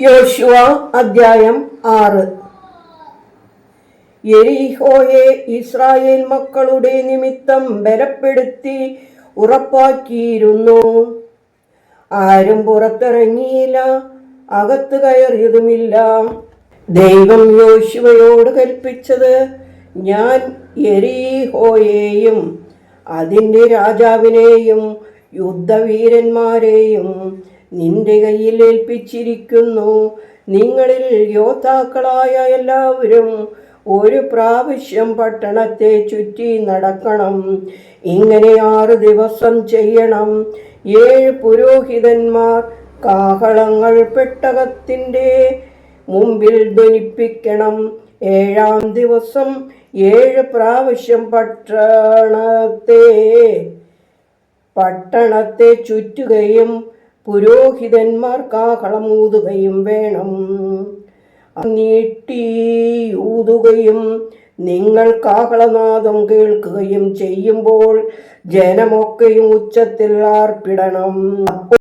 യോശുവ അദ്ധ്യായം ആറ്. എരിഹോയെ ഇസ്രായേൽ മക്കളുടെ നിമിത്തം ബലപ്പെടുത്തി ഉറപ്പാക്കിയിരുന്നു. ആരും പുറത്തിറങ്ങിയില്ല അകത്ത് കയറിയതുമില്ല. ദൈവം യോശുവയോട് കൽപ്പിച്ചത് ഞാൻ എരിഹോയെയും അതിന്റെ രാജാവിനെയും യുദ്ധവീരന്മാരെയും നിന്റെ കയ്യിൽ ഏൽപ്പിച്ചിരിക്കുന്നു. നിങ്ങളിൽ യോദ്ധാക്കളായ എല്ലാവരും ഒരു പ്രാവശ്യം പട്ടണത്തെ ചുറ്റി നടക്കണം. ഇങ്ങനെ ആറ് ദിവസം ചെയ്യണം. ഏഴ് പുരോഹിതന്മാർ കാഹളങ്ങൾ പെട്ടകത്തിന്റെ മുമ്പിൽ ധ്വനിപ്പിക്കണം. ഏഴാം ദിവസം ഏഴ് പ്രാവശ്യം പട്ടണത്തെ പട്ടണത്തെ ചുറ്റുകയും പുരോഹിതന്മാർ കാഹളമൂതുകയും വേണം. നീട്ടിയൂതുകയും നിങ്ങൾ കാഹളനാദം കേൾക്കുകയും ചെയ്യുമ്പോൾ ജനമൊക്കെയും ഉച്ചത്തിൽ ആർപ്പിടണം.